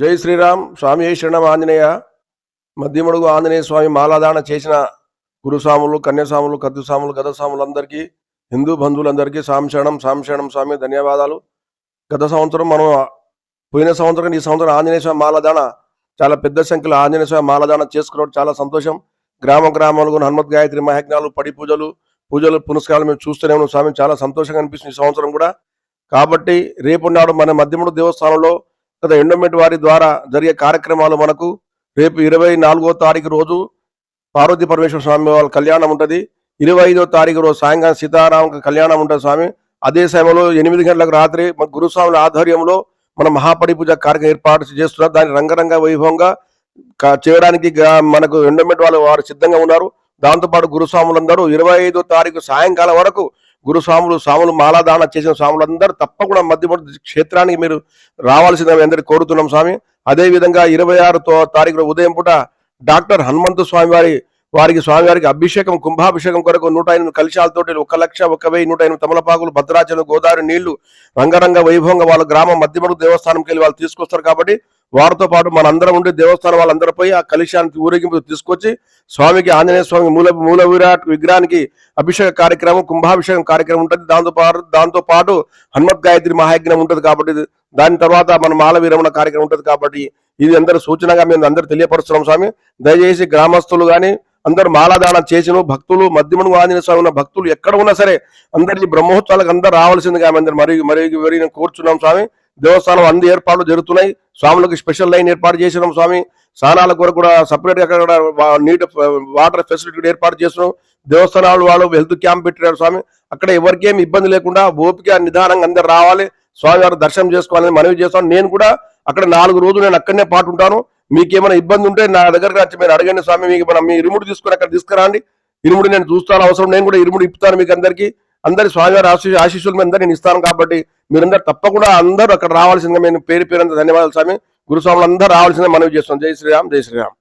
జై శ్రీరామ్. స్వామి శరణం ఆంజనేయ. మధ్యమడుగు ఆంజనేయ స్వామి మాలాదాన చేసిన గురుస్వాములు కన్యాస్వాములు కద్దుస్వాములు గదస్వాములు అందరికీ హిందూ బంధువులందరికీ సాం శరణం సాం శరణం స్వామి ధన్యవాదాలు. గత సంవత్సరం మనం పోయిన సంవత్సరం ఈ సంవత్సరం ఆంజనేయ స్వామి మాలాదాన చాలా పెద్ద సంఖ్యలో ఆంజనేయ స్వామి మాలాదాన చేసుకోవడం చాలా సంతోషం. గ్రామ గ్రామాలకు హనుమత్ గాయత్రి మహజ్ఞాలు పడి పూజలు పూజలు పునస్కారాలు మేము చూస్తూనే ఉన్నాం. స్వామి చాలా సంతోషంగా అనిపిస్తుంది ఈ సంవత్సరం కూడా. కాబట్టి రేపు నాడు మన మధ్యముడు దేవస్థానంలో గత ఎండోమెంట్ వారి ద్వారా జరిగే కార్యక్రమాలు మనకు రేపు ఇరవై నాలుగో తారీఖు రోజు పార్వతీ పరమేశ్వర స్వామి వాళ్ళ కళ్యాణం ఉంటుంది. ఇరవై ఐదో తారీఖు రోజు సాయంకాలం సీతారామ కళ్యాణం ఉంటుంది స్వామి. అదే సమయంలో ఎనిమిది గంటలకు రాత్రి మన గురుస్వాముల ఆధ్వర్యంలో మన మహాపడి పూజ కార్యక్రమం ఏర్పాటు చేస్తున్నారు. దాన్ని రంగరంగ వైభవంగా చేయడానికి మనకు ఎండోమెంట్ వాళ్ళు వారు సిద్ధంగా ఉన్నారు. దాంతోపాటు గురుస్వాములందరూ ఇరవై ఐదో తారీఖు సాయంకాలం వరకు గురుస్వాములు స్వాములు మాలాదాన చేసిన స్వాములందరూ తప్పకుండా మధ్యమూడు క్షేత్రానికి మీరు రావాల్సిందని మేము అందరికీ కోరుతున్నాం స్వామి. అదేవిధంగా ఇరవై ఆరు తారీఖు ఉదయం పూట డాక్టర్ హనుమంతు స్వామి వారి వారికి స్వామివారికి అభిషేకం కుంభాభిషేకం కొరకు నూట ఎనిమిది కలశాలతోటి ఒక లక్ష ఒక వెయ్యి నూట ఎనిమిది తమలపాకులు భద్రాచలం గోదావరి నీళ్ళు రంగరంగ వైభవంగా వాళ్ళ గ్రామం మధ్యమడుగు దేవస్థానంకి వెళ్ళి వాళ్ళు తీసుకొస్తారు కాబట్టి వారితో పాటు మనందరం ఉండి దేవస్థానం వాళ్ళందరూ పోయి ఆ కలశానికి ఊరేగింపు తీసుకొచ్చి స్వామికి ఆంజనేయ స్వామి మూల మూల విరాట్ విగ్రహానికి అభిషేక కార్యక్రమం కుంభాభిషేకం కార్యక్రమం ఉంటుంది. దాంతో పాటు దాంతో పాటు హనుమత్ గాయత్రి మహాయజ్ఞం ఉంటుంది కాబట్టి దాని తర్వాత మన మాల విరమణ కార్యక్రమం ఉంటుంది కాబట్టి ఇది అందరూ సూచనగా మేము అందరూ తెలియపరుస్తున్నాం స్వామి. దయచేసి గ్రామస్తులు కానీ అందరూ మాలాదానం చేసిన భక్తులు మధ్యమను ఆంజనేయ స్వామి ఉన్న భక్తులు ఎక్కడ ఉన్నా సరే అందరికీ బ్రహ్మోత్సవాలకు అందరూ రావాల్సిందిగా మేము అందరూ మరి మరి కోరుచున్నాం స్వామి. దేవస్థానం అన్ని ఏర్పాట్లు జరుగుతున్నాయి. స్వాములకు స్పెషల్ లైన్ ఏర్పాటు చేసినాం స్వామి. స్నానాల కొరకు కూడా సపరేట్గా అక్కడ నీట్ వాటర్ ఫెసిలిటీ కూడా ఏర్పాటు చేస్తున్నాం దేవస్థానాలు వాళ్ళు హెల్త్ క్యాంప్ పెట్టారు స్వామి. అక్కడ ఎవరికేం ఇబ్బంది లేకుండా ఓపిక నిదానంగా అందరు రావాలి. స్వామివారి దర్శనం చేసుకోవాలని మనవి చేస్తాను నేను కూడా అక్కడ నాలుగు రోజులు నేను అక్కడనే పాటు ఉంటాను మీకేమైనా ఇబ్బంది ఉంటే నా దగ్గరకు వచ్చి మీరు అడగండి స్వామి. మీకు మనం మీ ఇరుముడు తీసుకొని అక్కడ తీసుకురండి. ఇరుముడు నేను చూస్తాను. అవసరం నేను కూడా ఇరుముడు ఇప్పుతాను మీకు అందరికీ. అందరి స్వామివారి ఆశీ ఆశీస్సులు మీ అందరూ నేను ఇస్తాను కాబట్టి మీరందరూ తప్పకుండా అందరూ అక్కడ రావాల్సిందిగా నేను పేరు పేరు ధన్యవాదాలు స్వామి. గురుస్వాములు అందరూ రావాల్సిందే మనవి చేస్తాం జై శ్రీరామ్ జై శ్రీరామ్.